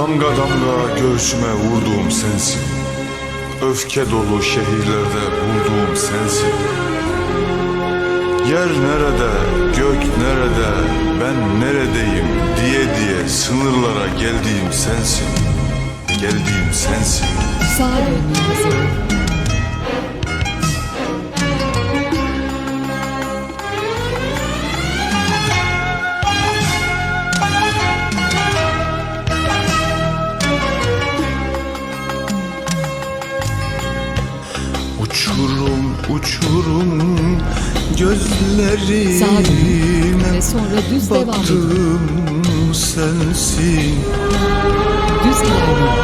Damga damga göğsüme vurduğum sensin. Öfke dolu şehirlerde bulduğum sensin. Yer nerede, gök nerede, ben neredeyim diye diye sınırlara geldiğim sensin. Geldiğim sensin. Sağa dönün ve sonra düz devam edin. Sensin Düz ilerleyin.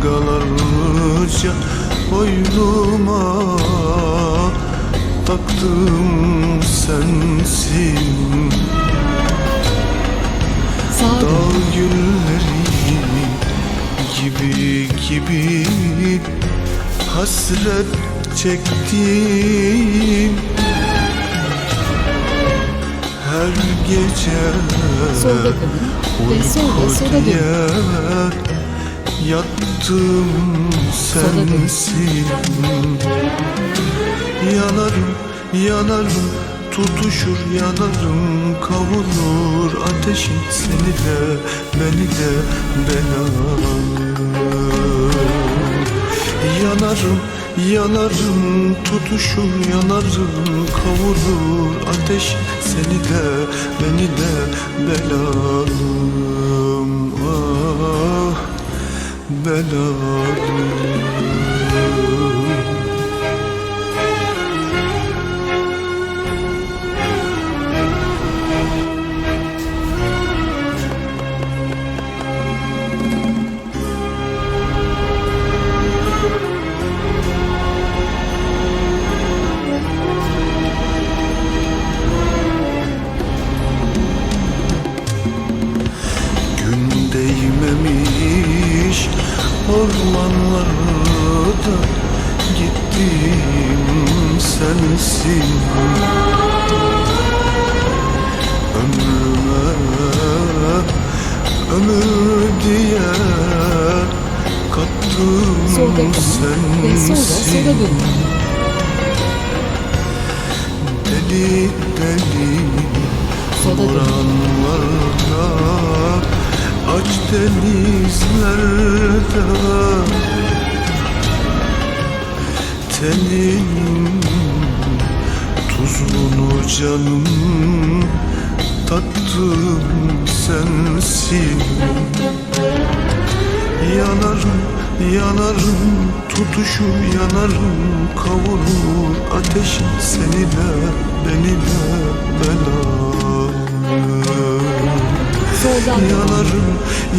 Prangalarca boynuma Taktım sensin Sağa Dağ dönün. gülleri gibi gibi Hasret çektim Her gece dönün. Uykuya yattım sensin. Yanarım, yanarım, tutuşur yanarım. Kavurur ateşin seni de, beni de belalım Yanarım, yanarım, tutuşur yanarım Kavurur ateş seni de, beni de belalım Ah, belalım kalın ve sonra sola dönün. Deli deli Sola. Boranlarda Aç denizlerde Tenin Tuzunu canım Tattım sensin Yanarım, yanarım, tutuşur yanarım Kavurur ateşin seni de, beni de devam. Yanarım,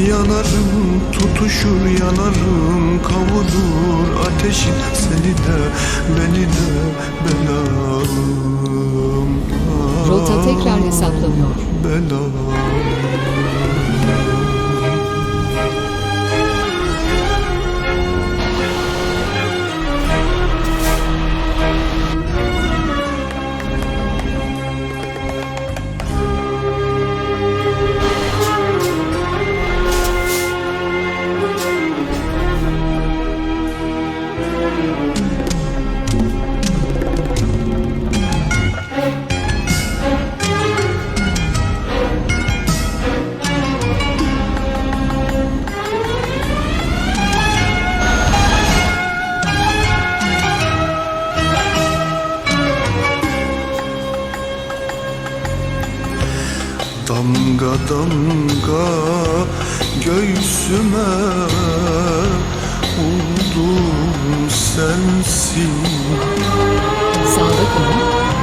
yanarım, tutuşur yanarım Kavurur ateşin seni de, beni de belalım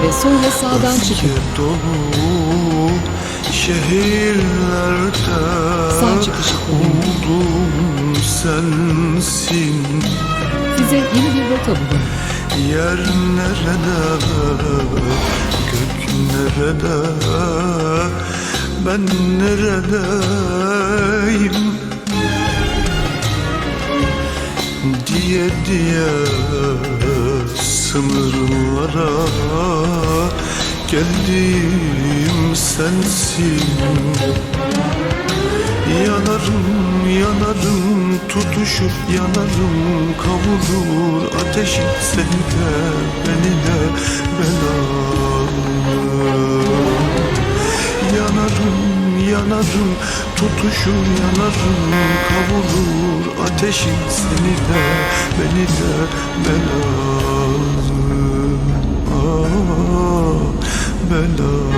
ve sonra sağdan çıkın. Dolu şehirlerde Sağ çıkışı. Oldum sensin Size yeni bir rota bulun. Yer nerede, gök nerede, ben neredeyim Diye diye sınırlara geldim sensin. Yanarım, yanarım, tutuşup yanarım Kavurur ateşin seni de, beni de belalım Yanarım, yanarım, tutuşur yanarım Kavurur ateşin seni de, beni de belalım belalım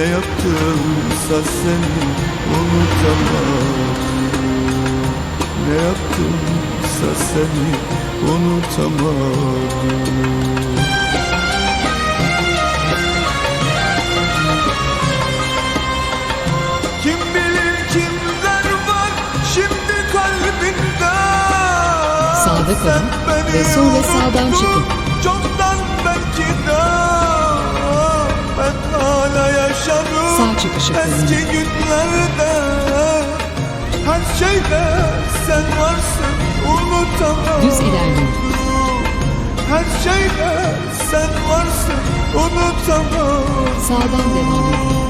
ne yaptımsa seni unutamam. Ne yaptımsa seni unutamam. Sağda kalın ve sonra sağdan çıkın. Yaşarım Sağ çıkışı kullanın. Eski günlerde her şeyde sen varsın unutamam Düz ilerleyin. Her şeyde sen varsın unutamam Sağdan devam edin.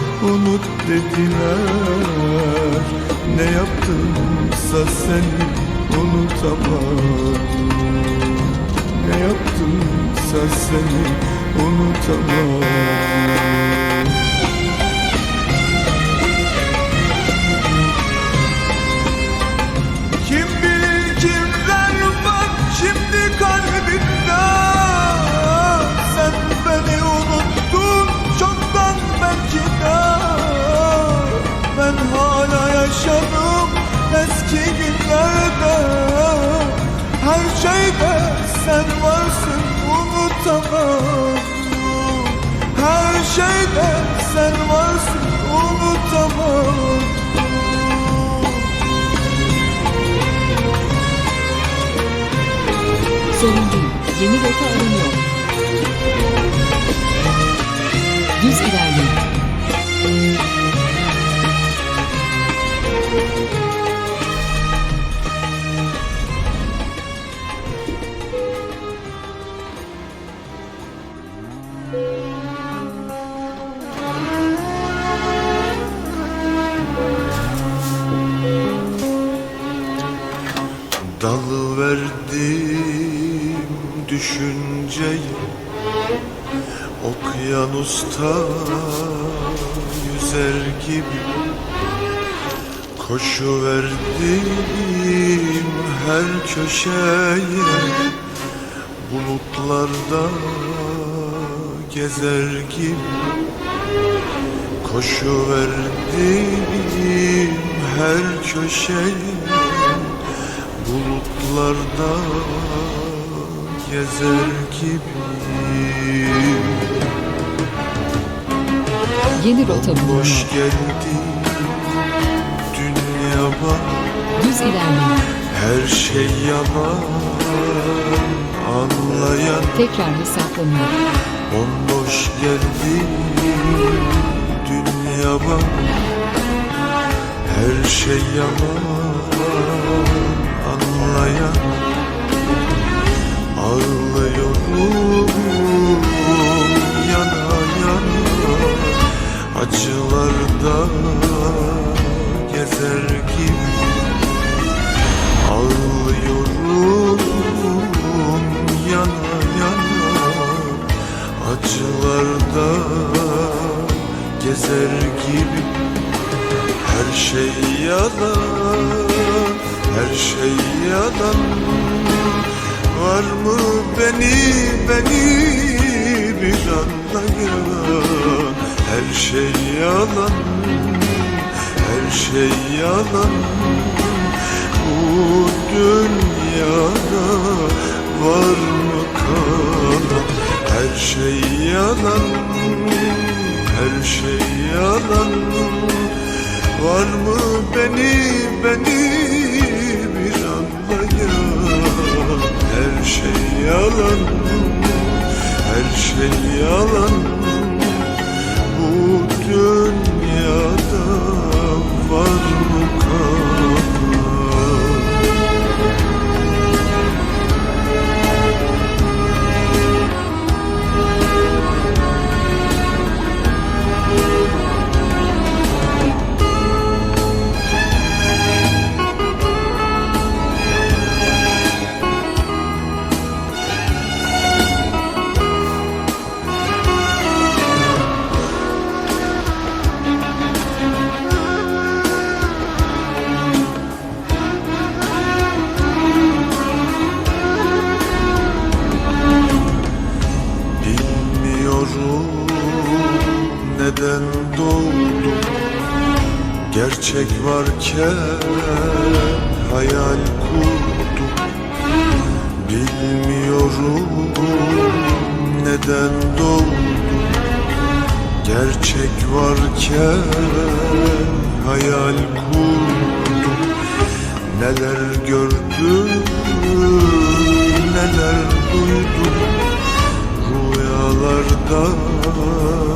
unut dediler. Ne yaptımsa seni unutamam. Ne yaptımsa seni unutamam varsın unutamam Sorun değil. Yeni rota aranıyor. Düz ilerleyin. Düşünceyi Okyanusta yüzer gibi Koşuverdim her köşeye Bulutlarda gezer gibi Koşuverdim her köşeye Bulutlarda gezer gibi Yeni rota bulunma. Boş geldi dünya bana Düz ilerleme. Her şey yalan anlayan Tekrar hesaplama. Bomboş geldi dünya bana Her şey yalan anlayan Ağlıyorum yana yana Acılarda gezer gibi Ağlıyorum yana yana Acılarda gezer gibi Her şey yalan, her şey yalan Var mı beni, beni bir anlayan Her şey yalan, her şey yalan. Bu dünyada var mı kalan? Her şey yalan, her şey yalan. Var mı beni, beni Her şey yalan, her şey yalan. Bu dünyada var mı Bilmiyorum neden doğdum Gerçek varken hayal kurdum Bilmiyorum neden doğdum Gerçek varken hayal kurdum Neler gördüm, neler duydum Rüyalarda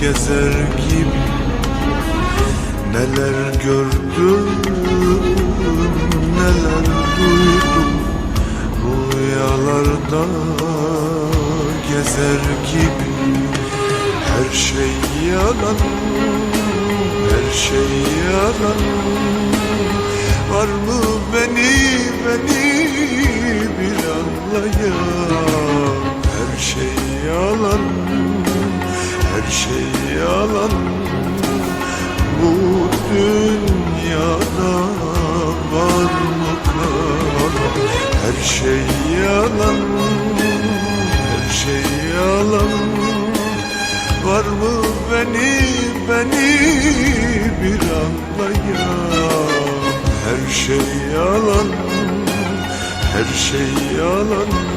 gezer gibi Neler gördüm, neler duydum Rüyalarda gezer gibi Her şey yalan, her şey yalan. Var mı beni, beni bir anlayan her şey yalan Bu dünyada var. Mı kalan Her şey yalan, her şey yalan Var mı beni, beni bir anlayan? Her şey yalan, her şey yalan